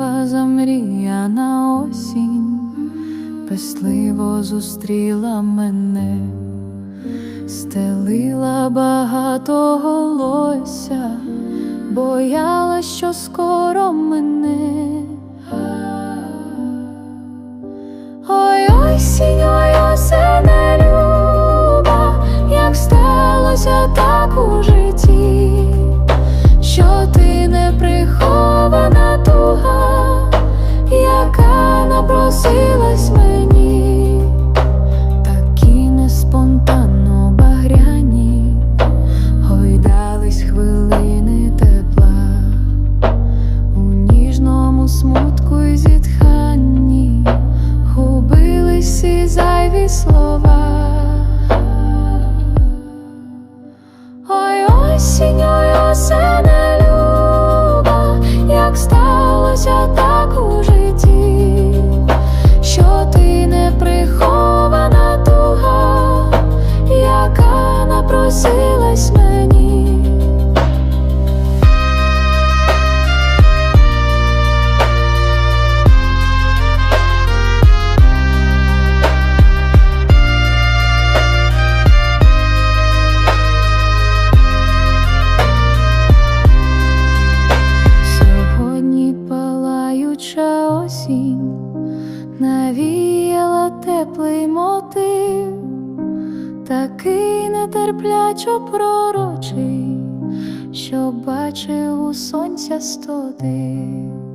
Щаслива замріяна осінь, песливо зустріла мене, стелила багато голося, боялась, що скоро мене. Смутку і зітханні губились і зайві слова. Осінь навіяла теплий мотив, такий нетерплячо пророчий, що бачив у сонця сто див.